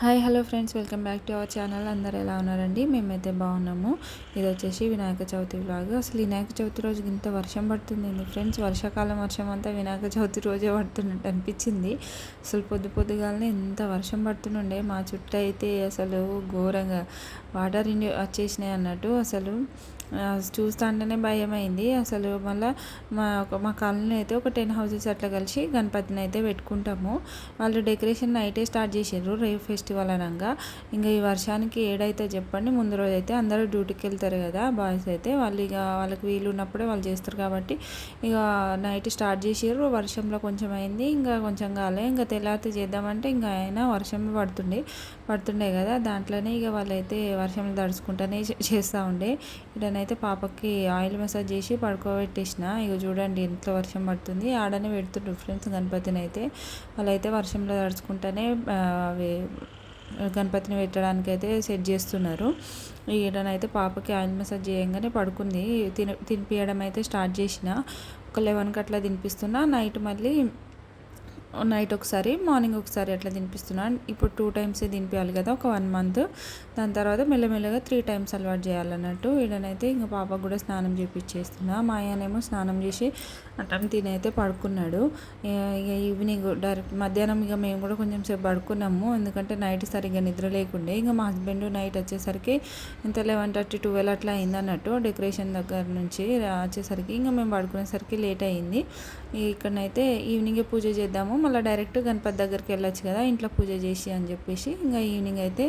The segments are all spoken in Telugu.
Hi hello friends welcome back to our channel అందరు ఎలా ఉన్నారండి? మేమైతే బాగున్నాము. ఇది వచ్చేసి వినాయక చవితి లాగా అసలు వినాయక చవితి రోజు ఇంత వర్షం పడుతుంది ఫ్రెండ్స్ వర్షాకాలం వర్షం అంతా వినాయక చవితి రోజే పడుతున్నట్టు అనిపించింది. అసలు పొద్దు పొద్దుగాలనే ఎంత వర్షం పడుతుండే మా చుట్టూ అయితే అసలు ఘోరంగా వాటర్ ఇండి వచ్చేసినాయి అన్నట్టు. అసలు చూస్తుంటేనే భయం అయింది అసలు మళ్ళీ మా మా కాలనీ అయితే ఒక టెన్ హౌసెస్ అట్లా కలిసి గణపతిని అయితే పెట్టుకుంటాము. వాళ్ళు డెకరేషన్ నైటే స్టార్ట్ చేసారు రేవ్ ఫెస్టివల్ అనగా. ఇంకా ఈ వర్షానికి ఏడైతే చెప్పండి ముందు రోజు అయితే అందరూ డ్యూటీకి వెళ్తారు కదా బాయ్స్ అయితే. వాళ్ళు ఇక వాళ్ళకి వీలు ఉన్నప్పుడే వాళ్ళు చేస్తారు కాబట్టి ఇక నైట్ స్టార్ట్ చేసారు వర్షంలో కొంచెం అయింది ఇంకా కొంచెం కాలే ఇంకా తెల్లారితే చేద్దామంటే ఇంకా అయినా వర్షం పడుతుండే పడుతుండే కదా. దాంట్లోనే ఇక వాళ్ళైతే వర్షంలో తడుచుకుంటూనే చేస్తూ ఉండే. నేనైతే పాపకి ఆయిల్ మసాజ్ చేసి పడుకోబెట్టేసిన. ఇక చూడండి ఇంట్లో వర్షం పడుతుంది. ఆడనే పెడుతుండ్రు ఫ్రెండ్స్ గణపతిని అయితే. వాళ్ళైతే వర్షంలో తడుచుకుంటూనే అవి గణపతిని పెట్టడానికి అయితే సెట్ చేస్తున్నారు. ఈడనైతే పాపకి ఆయిల్ మసాజ్ చేయంగానే పడుకుంది. తిన తినిపించడం అయితే స్టార్ట్ చేసిన. ఒక లెవెన్కి అట్లా తినిపిస్తున్నా. నైట్ మళ్ళీ నైట్ ఒకసారి మార్నింగ్ ఒకసారి అట్లా తినిపిస్తున్నాను ఇప్పుడు టూ టైమ్స్ తినిపించాలి కదా ఒక వన్ మంత్. దాని తర్వాత మెల్లమెల్లగా త్రీ టైమ్స్ అలవాటు చేయాలన్నట్టు వీడనైతే ఇంకా పాపకు కూడా స్నానం చేపించేస్తున్నా మా ఆయనేమో స్నానం చేసి అట్టని తినైతే పడుకున్నాడు. ఇక ఈవినింగ్ డైరెక్ట్ మధ్యాహ్నం ఇక మేము కూడా కొంచెం సేపు పడుకున్నాము. ఎందుకంటే నైట్ సరిగ్గా నిద్ర లేకుండే. ఇంకా మా హస్బెండ్ నైట్ వచ్చేసరికి ఇంత లెవెన్ థర్టీ ట్వెల్వ్ అట్లా అయింది అన్నట్టు డెకరేషన్ దగ్గర నుంచి వచ్చేసరికి ఇంకా మేము పడుకునేసరికి లేట్ అయింది. ఇక్కడనైతే ఈవినింగే పూజ చేద్దాము. మళ్ళీ డైరెక్ట్ గణపతి దగ్గరికి వెళ్ళొచ్చు కదా ఇంట్లో పూజ చేసి అని చెప్పేసి. ఇంకా ఈవినింగ్ అయితే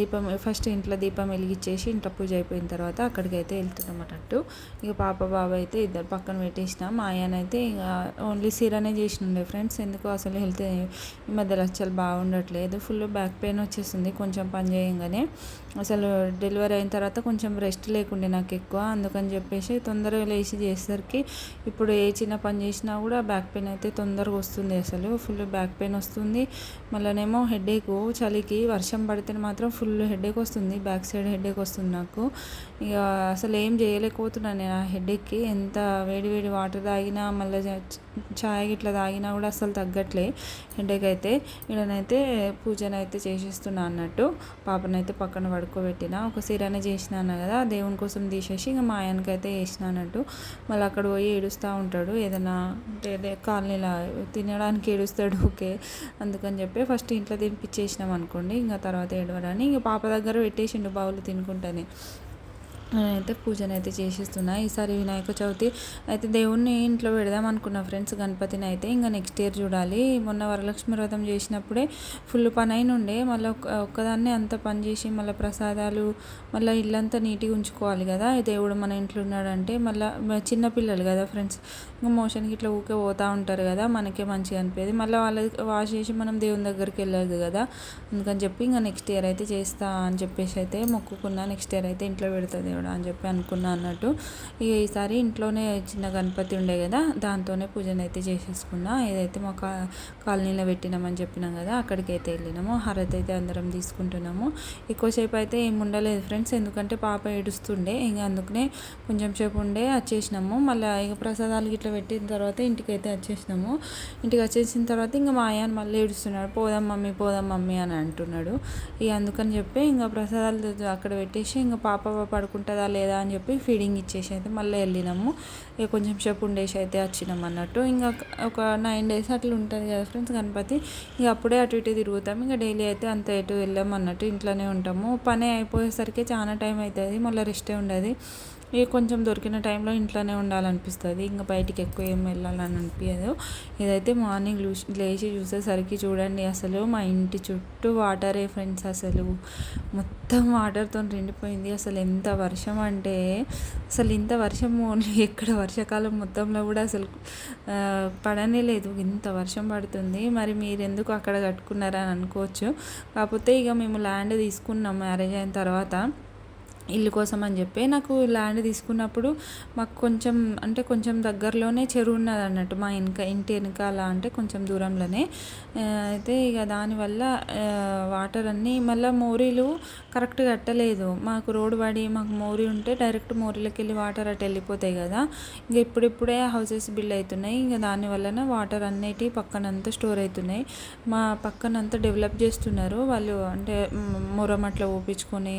దీపం ఫస్ట్ ఇంట్లో దీపం వెలిగించేసి ఇంట్లో పూజ అయిపోయిన తర్వాత అక్కడికి అయితే వెళ్తున్నాం అన్నట్టు ఇక పాప బాబు అయితే ఇద్దరు పక్కన పెట్టేసిన. మా ఆయనైతే ఇక ఓన్లీ సీరానే చేసినుండే ఫ్రెండ్స్. ఎందుకు అసలు హెల్త్ ఈ మధ్యలో లక్షలు బాగుండట్లేదు. ఫుల్ బ్యాక్ పెయిన్ వచ్చేసింది కొంచెం పని చేయంగానే. అసలు డెలివరీ అయిన తర్వాత కొంచెం రెస్ట్ లేకుండే నాకు ఎక్కువ. అందుకని చెప్పేసి తొందరగా లేచి చేసేసరికి ఇప్పుడు ఏ చిన్న పని చేసినా కూడా బ్యాక్ పెయిన్ అయితే తొందరగా వస్తుంది అసలు ఫుల్ బ్యాక్ పెయిన్ వస్తుంది. మళ్ళీనేమో హెడేక్ చలికి వర్షం పడితే మాత్రం ఫుల్ హెడేక్ వస్తుంది. బ్యాక్ సైడ్ హెడేక్ వస్తుంది నాకు. ఇక అసలు ఏం చేయలేకపోతున్నాను నేను ఆ హెడేక్కి ఎంత వేడి వేడి వాటర్ తాగినా మళ్ళీ ఛాయ్ ఇట్లా తాగినా కూడా అసలు తగ్గట్లే హెడేక్ అయితే. ఇక్కడనైతే పూజనైతే చేసేస్తున్నా అన్నట్టు. పాపనైతే పక్కన పడుకోబెట్టిన. ఒక సిరానే చేసినాను కదా దేవుని కోసం తీసేసి ఇంకా మా ఆయనకైతే వేసిన అన్నట్టు. మళ్ళీ అక్కడ పోయి ఏడుస్తూ ఉంటాడు. ఏదైనా కాలనీలా తినడా దానికి ఏడుస్తాడు ఓకే. అందుకని చెప్పి ఫస్ట్ ఇంట్లో తినిపించేసినాం అనుకోండి ఇంకా తర్వాత ఏడవడని ఇంకా పాప దగ్గర పెట్టేసిండు బావులు తినుకుంటానే. అయితే పూజను అయితే చేసేస్తున్నా. ఈసారి వినాయక చవితి అయితే దేవుణ్ణి ఇంట్లో పెడదాం అనుకున్నా ఫ్రెండ్స్ గణపతిని అయితే ఇంకా నెక్స్ట్ ఇయర్ చూడాలి. మొన్న వరలక్ష్మి వ్రతం చేసినప్పుడే ఫుల్ పని అయిన ఉండే మళ్ళీ ఒక్కదాన్నే అంత పని చేసి మళ్ళీ ప్రసాదాలు మళ్ళీ ఇల్లంతా నీట్గా ఉంచుకోవాలి కదా. దేవుడు మన ఇంట్లో ఉన్నాడంటే మళ్ళీ చిన్నపిల్లలు కదా ఫ్రెండ్స్. ఇంకా మోషన్కి ఇట్లా ఊకే పోతూ ఉంటారు కదా మనకే మంచిగా అనిపేది. మళ్ళీ వాళ్ళకి వాష్ చేసి మనం దేవుని దగ్గరికి వెళ్ళదు కదా. అందుకని చెప్పి ఇంకా నెక్స్ట్ ఇయర్ అయితే చేస్తా అని చెప్పేసి అయితే మొక్కుకున్నా. నెక్స్ట్ ఇయర్ అయితే ఇంట్లో పెడుతుంది దేవుడా అని చెప్పి అనుకున్నా అన్నట్టు. ఇక ఈసారి ఇంట్లోనే చిన్న గణపతి ఉండే కదా దాంతోనే పూజను అయితే చేసేసుకున్నా. ఏదైతే మా కా కాలనీలో పెట్టినామని చెప్పినాం కదా అక్కడికి అయితే వెళ్ళినాము. హారతి అయితే అందరం తీసుకుంటున్నాము. ఎక్కువసేపు అయితే ఏం ఉండలేదు ఫ్రెండ్స్. ఎందుకంటే పాప ఏడుస్తుండే. ఇంకా అందుకనే కొంచెం సేపు ఉండే వచ్చేసినాము. మళ్ళీ ఇక ప్రసాదాలు ఇట్లా పెట్టిన తర్వాత ఇంటికి అయితే వచ్చేసినాము. ఇంటికి వచ్చేసిన తర్వాత ఇంకా మా ఆయన మళ్ళీ ఏడుస్తున్నాడు. పోదాం మమ్మీ పోదాం మమ్మీ అని అంటున్నాడు. ఇక అందుకని చెప్పి ఇంకా ప్రసాదాలు అక్కడ పెట్టేసి ఇంకా పాప పడుకుంటా ఉంటుందా లేదా అని చెప్పి ఫీడింగ్ ఇచ్చేసి అయితే మళ్ళీ వెళ్ళినాము. ఇక కొంచెం సేపు ఉండేసి అయితే వచ్చినాం అన్నట్టు. ఇంకా ఒక నైన్ డేస్ అట్లా ఉంటుంది కదా ఫ్రెండ్స్ గణపతి. ఇక అప్పుడే అటు ఇటు తిరుగుతాం. ఇంకా డైలీ అయితే అంత ఎటు వెళ్ళాం అన్నట్టు ఇంట్లోనే ఉంటాము. పని అయిపోయేసరికి చాలా టైం అవుతుంది. మళ్ళీ రెస్టే ఉండదు. ఇక కొంచెం దొరికిన టైంలో ఇంట్లోనే ఉండాలనిపిస్తుంది. ఇంకా బయటికి ఎక్కువ ఏం వెళ్ళాలని అనిపించదు ఇదైతే మార్నింగ్ లేచి చూసేసరికి చూడండి అసలు మా ఇంటి చుట్టూ వాటరే ఫ్రెండ్స్ అసలు. మొత్తం వాటర్తో నిండిపోయింది. అసలు ఎంత వర్షం అంటే అసలు ఇంత వర్షం ఓన్లీ ఎక్కడ వర్షాకాలం మొత్తంలో కూడా అసలు పడనే లేదు. ఇంత వర్షం పడుతుంది. మరి మీరు ఎందుకు అక్కడ కట్టుకున్నారని అనుకోవచ్చు. కాకపోతే ఇక మేము ల్యాండ్ తీసుకున్నాం మ్యారేజ్ అయిన తర్వాత. ఇల్లు కోసం అని చెప్పి నాకు ల్యాండ్ తీసుకున్నప్పుడు మాకు కొంచెం అంటే కొంచెం దగ్గరలోనే చెరువు ఉన్నది అన్నట్టు. మా వెనక ఇంటి వెనకాల అంటే కొంచెం దూరంలోనే. అయితే ఇక దానివల్ల వాటర్ అన్నీ మళ్ళీ మోరీలు కరెక్ట్ కట్టలేదు మాకు రోడ్ పడి మాకు మోరీ ఉంటే డైరెక్ట్ మోరీలోకి వెళ్ళి వాటర్ అటు వెళ్ళిపోతాయి కదా. ఇంకా ఇప్పుడిప్పుడే హౌసెస్ బిల్డ్ అవుతున్నాయి ఇంకా దానివల్లన వాటర్ అన్నిటి పక్కనంతా స్టోర్ అవుతున్నాయి మా పక్కనంతా డెవలప్ చేస్తున్నారు. వాళ్ళు అంటే మొరం అట్లా ఊపించుకొని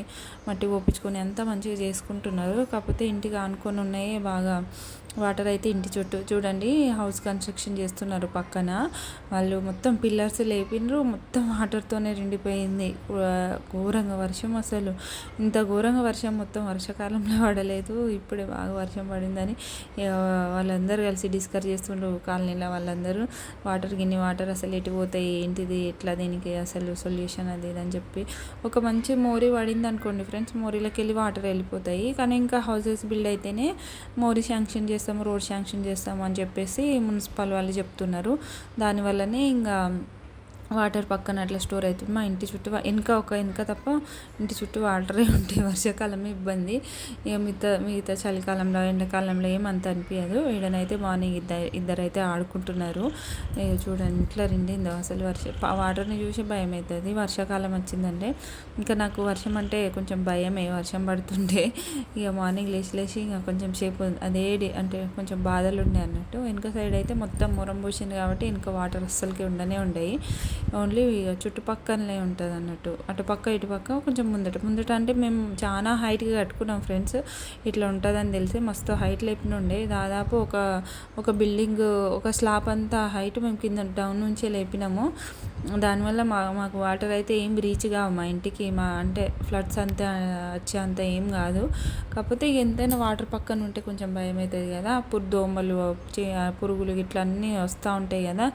మట్టి ఊపించుకొని అంతా మంచిగా చేసుకుంటున్నారు. కాకపోతే ఇంటికి ఆనుకొని ఉన్నాయి బాగా. వాటర్ అయితే ఇంటి చుట్టూ చూడండి హౌస్ కన్స్ట్రక్షన్ చేస్తున్నారు పక్కన. వాళ్ళు మొత్తం పిల్లర్స్ లేపినరు మొత్తం వాటర్తోనే నిండిపోయింది. ఘోరంగా వర్షం అసలు. ఇంత ఘోరంగా వర్షం మొత్తం వర్షాకాలంలో పడలేదు ఇప్పుడే బాగా వర్షం పడిందని. వాళ్ళందరూ కలిసి డిస్కస్ చేస్తుండ్రు కాలనీలో వాళ్ళందరూ. వాటర్ గిన్ని వాటర్ అసలు ఎటు పోతాయి ఏంటిది ఎట్లా దీనికి అసలు సొల్యూషన్ అది అని చెప్పి. ఒక మంచి మోరీ పడింది అనుకోండి ఫ్రెండ్స్ మోరీలోకి వెళ్ళి వాటర్ వెళ్ళిపోతాయి. కానీ ఇంకా హౌసెస్ బిల్డ్ అయితేనే మోరీ శాంక్షన్ చేస్తాము రోడ్ శాంక్షన్ చేస్తాము అని చెప్పేసి మున్సిపల్ వాళ్ళు చెప్తున్నారు. దానివల్లనే ఇంకా వాటర్ పక్కన అట్లా స్టోర్ అవుతుంది. మా ఇంటి చుట్టూ వెనక ఒక వెనక తప్ప ఇంటి చుట్టూ వాటరే ఉంటాయి వర్షాకాలమే ఇబ్బంది. ఇక మిగతా మిగతా చలికాలంలో ఎండాకాలంలో ఏమంత అనిపించదు ఈడనైతే మార్నింగ్ ఇద్దరు ఇద్దరైతే ఆడుకుంటున్నారు. చూడండి ఇట్లా రెండిందో అసలు వర్ష వాటర్ని చూసి భయం అవుతుంది వర్షాకాలం వచ్చిందంటే ఇంకా నాకు వర్షం అంటే కొంచెం భయమే. వర్షం పడుతుంటే ఇక మార్నింగ్ లేచి లేచి ఇంకా కొంచెం సేపు అదే అంటే కొంచెం బాధలు ఉండే అన్నట్టు. వెనుక సైడ్ అయితే మొత్తం మురం పూసింది కాబట్టి వెనుక వాటర్ అస్సలకి ఉండనే ఉండేవి ఓన్లీ చుట్టుపక్కలనే ఉంటుంది అన్నట్టు. అటుపక్క ఇటుపక్క కొంచెం ముందట. ముందట అంటే మేము చాలా హైట్గా కట్టుకున్నాం ఫ్రెండ్స్. ఇట్లా ఉంటుందని తెలిసి మస్తు హైట్ లేపిన ఉండే. దాదాపు ఒక ఒక బిల్డింగ్ ఒక స్లాబ్ అంతా హైట్ మేము కింద డౌన్ నుంచే లేపినాము. దానివల్ల మా మాకు వాటర్ అయితే ఏం రీచ్ కావు మా ఇంటికి. మా అంటే ఫ్లడ్స్ అంతా వచ్చే అంత ఏం కాదు. కాకపోతే ఎంతైనా వాటర్ పక్కన ఉంటే కొంచెం భయం అవుతుంది కదా. అప్పుడు దోమలు పురుగులు ఇట్లా అన్నీ వస్తూ ఉంటాయి కదా.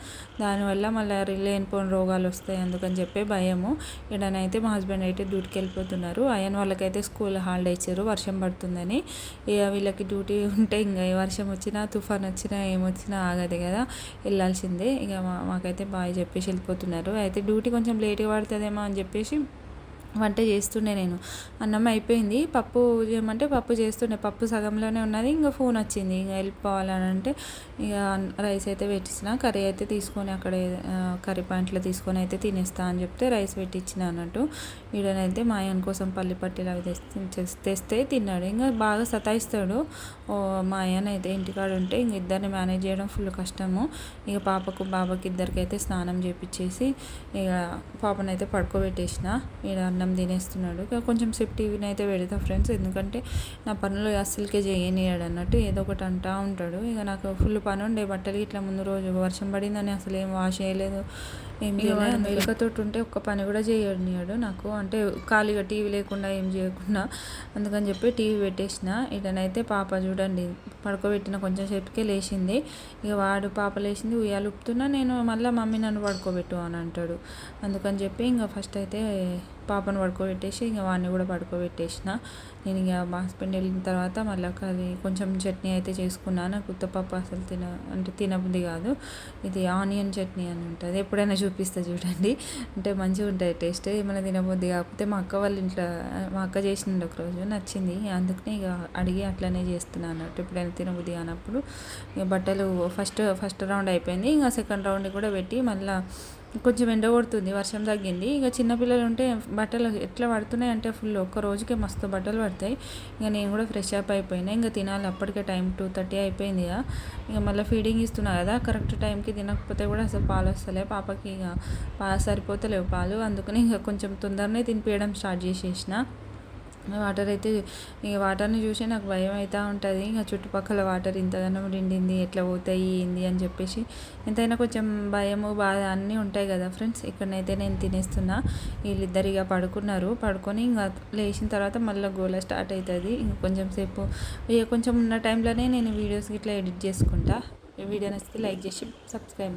దానివల్ల మళ్ళీ లేనిపోయిన రోగాలు వస్తాయి అందుకని చెప్పి భయము. ఇడనైతే మా హస్బెండ్ అయితే డ్యూటీకి వెళ్ళిపోతున్నారు. ఆయన వాళ్ళకైతే స్కూల్ హాలిడే ఇచ్చారు. వర్షం పడుతుందని. ఇక వీళ్ళకి డ్యూటీ ఉంటే ఇంకా వర్షం వచ్చినా తుఫాన్ వచ్చినా ఏమొచ్చినా ఆగదు కదా. వెళ్ళాల్సిందే. ఇక మాకైతే బాయ్ చెప్పేసి వెళ్ళిపోతున్నారు. అయితే డ్యూటీ కొంచెం లేట్గా పడుతుందేమో అని చెప్పేసి వంట చేస్తుండే నేను. అన్నం అయిపోయింది. పప్పు చేయమంటే పప్పు చేస్తుండే. పప్పు సగంలోనే ఉన్నది. ఇంకా ఫోన్ వచ్చింది. ఇంకా వెళ్ళిపోవాలని అంటే ఇక రైస్ అయితే పెట్టించిన కర్రీ అయితే తీసుకొని అక్కడ కర్రీ పాయింట్లో తీసుకొని అయితే తినేస్తా అని చెప్తే రైస్ పెట్టించిన అన్నట్టు. వీడనైతే మా ఆయన కోసం పల్లి పట్టీలు అవి తెస్తే తిన్నాడు. ఇంకా బాగా సతాయిస్తాడు. మా ఆయన అయితే ఇంటికాడ ఉంటే ఇంక ఇద్దరిని మేనేజ్ చేయడం ఫుల్ కష్టము. ఇక పాపకు బాబాకి ఇద్దరికైతే స్నానం చేపించేసి ఇక పాపనైతే పడుకోబెట్టేసిన. ఈడ అన్నం అన్నం తినేస్తున్నాడు. కొంచెం సేపు టీవీని అయితే పెడతా ఫ్రెండ్స్. ఎందుకంటే నా పనులు అస్సలకే చేయనియాడు అన్నట్టు ఏదో ఒకటి అంటా ఉంటాడు. ఇక నాకు ఫుల్ పని ఉండే బట్టలు ఇట్లా ముందు రోజు వర్షం పడిందని అసలు ఏం వాష్ చేయలేదు. ఏం చేయలేదు మెలకతోటి ఉంటే ఒక్క పని కూడా చేయనియాడు నాకు. అంటే ఖాళీగా టీవీ లేకుండా ఏం చేయకుండా అందుకని చెప్పి టీవీ పెట్టేసిన. ఇటనైతే పాప చూడండి పడుకోబెట్టిన కొంచెం సేపుకే లేచింది. ఇక వాడు పాప లేచింది ఉయ్యాలు ఉప్పుతున్నా నేను మళ్ళీ మమ్మీ నన్ను పడుకోబెట్టు అని అంటాడు. అందుకని చెప్పి ఇంకా ఫస్ట్ అయితే పాపను పడుకోబెట్టేసి ఇంకా వాడిని కూడా పడుకోబెట్టేసిన. నేను ఇక హాస్పిటల్ వెళ్ళిన తర్వాత మళ్ళీ అది కొంచెం చట్నీ అయితే చేసుకున్నాను. నాకు ఉత్తపప్పు అసలు తిన అంటే తినబుద్ధి కాదు. ఇది ఆనియన్ చట్నీ అని ఉంటుంది. ఎప్పుడైనా చూపిస్తా చూడండి. అంటే మంచిగా ఉంటాయి టేస్ట్ ఏమైనా తినబోద్ది కాకపోతే మా అక్క వాళ్ళ ఇంట్లో మా అక్క చేసింది ఒకరోజు నచ్చింది. అందుకనే ఇక అడిగి అట్లనే చేస్తున్నాను అన్నట్టు. ఎప్పుడైనా తినబుద్ధి కానప్పుడు ఇక బట్టలు ఫస్ట్ ఫస్ట్ రౌండ్ అయిపోయింది. ఇంకా సెకండ్ రౌండ్ కూడా పెట్టి మళ్ళీ కొంచెం ఎండ కొడుతుంది వర్షం తగ్గింది. ఇక చిన్నపిల్లలు ఉంటే బట్టలు ఎట్లా పడుతున్నాయి అంటే ఫుల్ ఒక్క రోజుకే మస్తు బట్టలు పడతాయి. ఇక నేను కూడా ఫ్రెష్ అప్ అయిపోయినా. ఇంకా తినాలి అప్పటికే టైం టూ థర్టీ అయిపోయింది ఇక. ఇక మళ్ళీ ఫీడింగ్ ఇస్తున్నా కదా కరెక్ట్ టైంకి తినకపోతే కూడా అసలు పాలు వస్తలే. పాపకి ఇక పా సరిపోతలేవు పాలు. అందుకని ఇంకా కొంచెం తొందరనే తినిపించడం స్టార్ట్ చేసేసిన. వాటర్ అయితే ఇక వాటర్ని చూసి నాకు భయం అవుతూ ఉంటుంది. ఇంకా చుట్టుపక్కల వాటర్ ఇంతగానో నిండింది ఎట్లా పోతాయి ఏంది అని చెప్పేసి. ఎంతైనా కొంచెం భయము బాధ అన్నీ ఉంటాయి కదా ఫ్రెండ్స్. ఇక్కడనైతే నేను తినేస్తున్నా. వీళ్ళిద్దరు ఇక పడుకున్నారు. పడుకొని ఇంకా లేచిన తర్వాత మళ్ళీ గోల స్టార్ట్ అవుతుంది ఇంక కొంచెం సేపు ఇక కొంచెం ఉన్న టైంలోనే నేను వీడియోస్ ఇట్లా ఎడిట్ చేసుకుంటా. వీడియో నచ్చితే లైక్ చేసి సబ్స్క్రైబ్